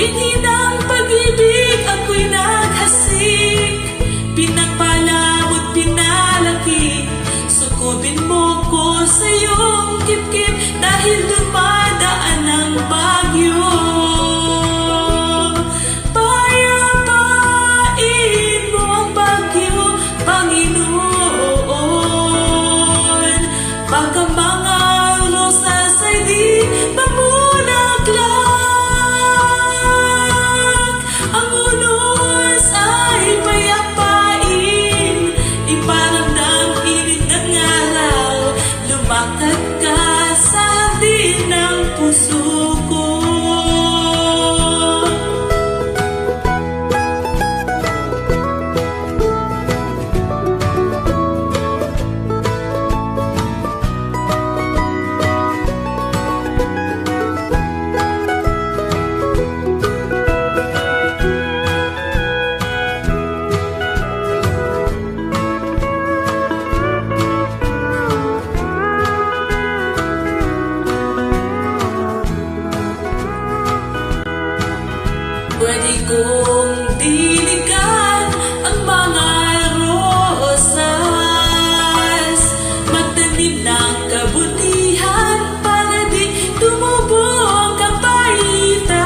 Binhi ng pag-ibig ako'y naghasik. Pinagpalamot pinalaki. Sukubin mo ko sa iyong kip-kip Dahil dumadaan Pwede kong diligan ang mga rosas. Magtanim ng kabutihan para di tumubo ang kapaitan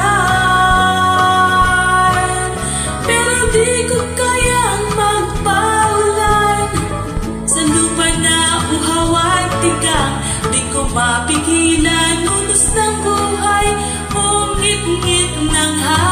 Pero di ko kayang magpaulan. Sa lupa na uhaw at tigang Di ko mapigilan. Unos ng buhay Ungit-ngit ng hangin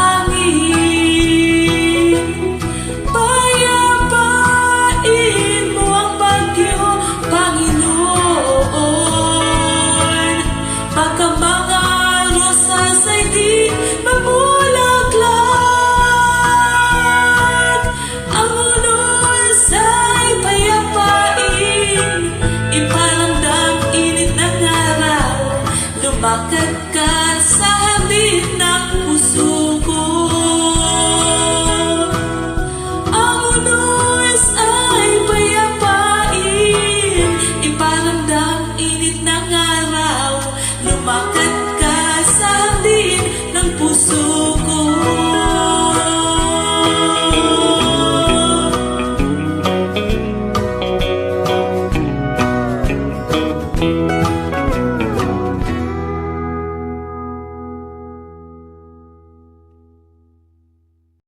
Ka sa hardin ng puso ko Ang unos ay payapain Iparamdam init ng araw. Lumakad ka ng puso